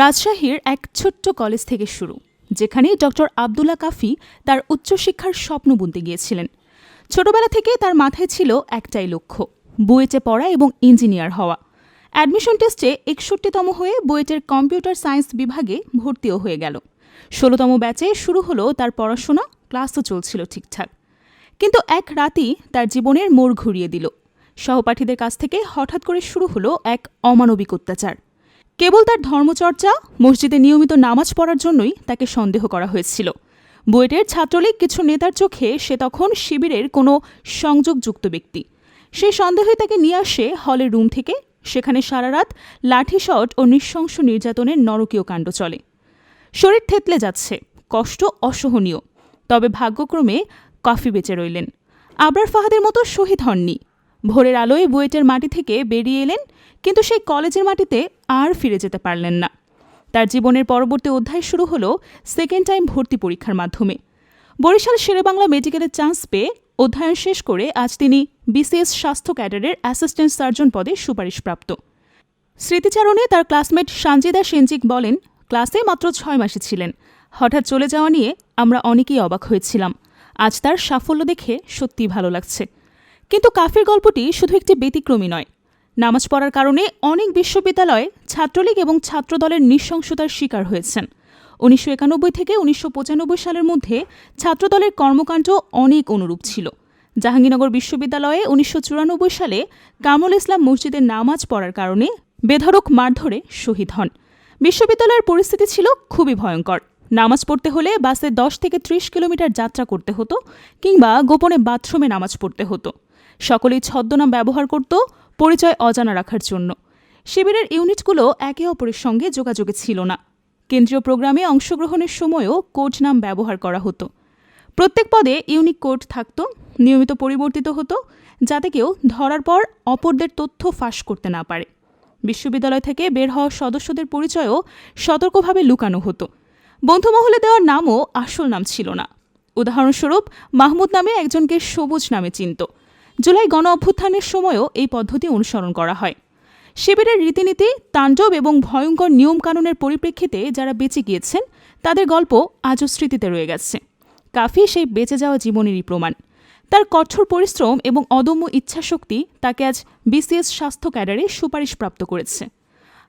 রাজশাহীর এক ছোট্ট কলেজ থেকে শুরু যেখানে ডক্টর আবদুল্লা কাফি তার উচ্চশিক্ষার স্বপ্ন বুনতে গিয়েছিলেন। ছোটবেলা থেকে তার মাথায় ছিল একটাই লক্ষ্য, বুয়েটে পড়া এবং ইঞ্জিনিয়ার হওয়া। অ্যাডমিশন টেস্টে একষট্টিতম হয়ে বুয়েটের কম্পিউটার সায়েন্স বিভাগে ভর্তিও হয়ে গেল। ষোলোতম ব্যাচে শুরু হলো তার পড়াশোনা, ক্লাসও চলছিল ঠিকঠাক। কিন্তু এক রাতই তার জীবনের মোড় ঘুরিয়ে দিল। সহপাঠীদের কাছ থেকে হঠাৎ করে শুরু হলো এক অমানবিক অত্যাচার। কেবল তার ধর্মচর্চা, মসজিদে নিয়মিত নামাজ পড়ার জন্যই তাকে সন্দেহ করা হয়েছিল। বুয়েটের ছাত্রলীগ কিছু নেতার চোখে সে তখন শিবিরের কোনো সংযোগযুক্ত ব্যক্তি। সেই সন্দেহে তাকে নিয়ে আসে হলের রুম থেকে, সেখানে সারা রাত লাঠিশট ও নৃশংস নির্যাতনের নরকীয় কাণ্ড চলে। শরীর থেতলে যাচ্ছে, কষ্ট অসহনীয়। তবে ভাগ্যক্রমে কফি বেঁচে রইলেন। আবরার ফাহাদের মতো শহীদ হননি। ভোরের আলোয় বুয়েটের মাটি থেকে বেরিয়ে এলেন, কিন্তু সেই কলেজের মাটিতে আর ফিরে যেতে পারলেন না। তার জীবনের পরবর্তী অধ্যায় শুরু হলো সেকেন্ড টাইম ভর্তি পরীক্ষার মাধ্যমে। বরিশাল শেরেবাংলা মেডিকেলের চান্স পেয়ে অধ্যয়ন শেষ করে আজ তিনি বিসিএস স্বাস্থ্য ক্যাডারের অ্যাসিস্ট্যান্ট সার্জন পদে সুপারিশপ্রাপ্ত স্মৃতিচারণে তার ক্লাসমেট সানজিদা সেনজিক বলেন, ক্লাসে মাত্র ছয় মাসে ছিলেন। হঠাৎ চলে যাওয়া নিয়ে আমরা অনেকেই অবাক হয়েছিলাম। আজ তার সাফল্য দেখে সত্যিই ভালো লাগছে। কিন্তু কাফের গল্পটি শুধু একটি ব্যতিক্রমী নয়। নামাজ পড়ার কারণে অনেক বিশ্ববিদ্যালয়ে ছাত্রলীগ এবং ছাত্রদলের নৃশংসতার শিকার হয়েছেন। উনিশশো একানব্বই থেকে উনিশশো পঁচানব্বই সালের মধ্যে ছাত্রদলের কর্মকাণ্ড অনেক অনুরূপ ছিল। জাহাঙ্গীরনগর বিশ্ববিদ্যালয়ে উনিশশো চুরানব্বই সালে কামরুল ইসলাম মসজিদে নামাজ পড়ার কারণে বেধড়ক মারধরে শহীদ হন। বিশ্ববিদ্যালয়ের পরিস্থিতি ছিল খুবই ভয়ঙ্কর। নামাজ পড়তে হলে বাসে দশ থেকে ত্রিশ কিলোমিটার যাত্রা করতে হতো কিংবা গোপনে বাথরুমে নামাজ পড়তে হতো। সকলেই ছদ্মনাম ব্যবহার করত পরিচয় অজানা রাখার জন্য। শিবিরের ইউনিটগুলো একে অপরের সঙ্গে যোগাযোগে ছিল না। কেন্দ্রীয় প্রোগ্রামে অংশগ্রহণের সময়ও কোড নাম ব্যবহার করা হতো। প্রত্যেক পদে ইউনিক কোড থাকত, নিয়মিত পরিবর্তিত হতো, যাতে কেউ ধরার পর অপরদের তথ্য ফাঁস করতে না পারে। বিশ্ববিদ্যালয় থেকে বের হওয়া সদস্যদের পরিচয়ও সতর্কভাবে লুকানো হতো। বন্ধুমহলে দেওয়ার নামও আসল নাম ছিল না। উদাহরণস্বরূপ, মাহমুদ নামে একজনকে সবুজ নামে চিনত। জুলাই গণ অভ্যুত্থানের সময়ও এই পদ্ধতি অনুসরণ করা হয়। শিবিরের রীতিনীতি, তাণ্ডব এবং ভয়ঙ্কর নিয়মকানুনের পরিপ্রেক্ষিতে যারা বেঁচে গিয়েছেন, তাদের গল্প আজও স্মৃতিতে রয়ে গেছে। কাফি সেই বেঁচে যাওয়া জীবনেরই প্রমাণ। তার কঠোর পরিশ্রম এবং অদম্য ইচ্ছাশক্তি তাকে আজ বিসিএস স্বাস্থ্য ক্যাডারে সুপারিশপ্রাপ্ত করেছে।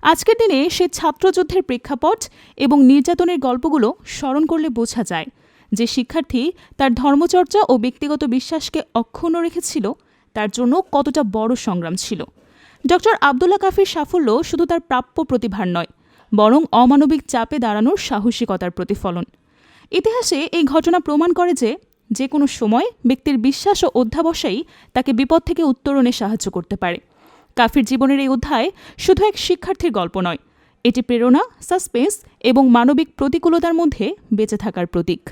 আজকের দিনে সে ছাত্রযুদ্ধের প্রেক্ষাপট এবং নির্যাতনের গল্পগুলো স্মরণ করলে বোঝা যায় যে শিক্ষার্থী তার ধর্মচর্চা ও ব্যক্তিগত বিশ্বাসকে অক্ষুণ্ণ রেখেছিল, তার জন্য কতটা বড় সংগ্রাম ছিল। ডক্টর আবদুল্লা কাফির সাফল্য শুধু তার প্রাপ্য প্রতিভার নয়, বরং অমানবিক চাপে দাঁড়ানোর সাহসিকতার প্রতিফলন। ইতিহাসে এই ঘটনা প্রমাণ করে যে যে কোনো সময় ব্যক্তির বিশ্বাস ও অধ্যাবসায়ী তাকে বিপদ থেকে উত্তরণে সাহায্য করতে পারে। কাফির জীবনের এই অধ্যায় শুধু এক শিক্ষার্থীর গল্প নয়, এটি প্রেরণা, সাসপেন্স এবং মানবিক প্রতিকূলতার মধ্যে বেঁচে থাকার প্রতীক।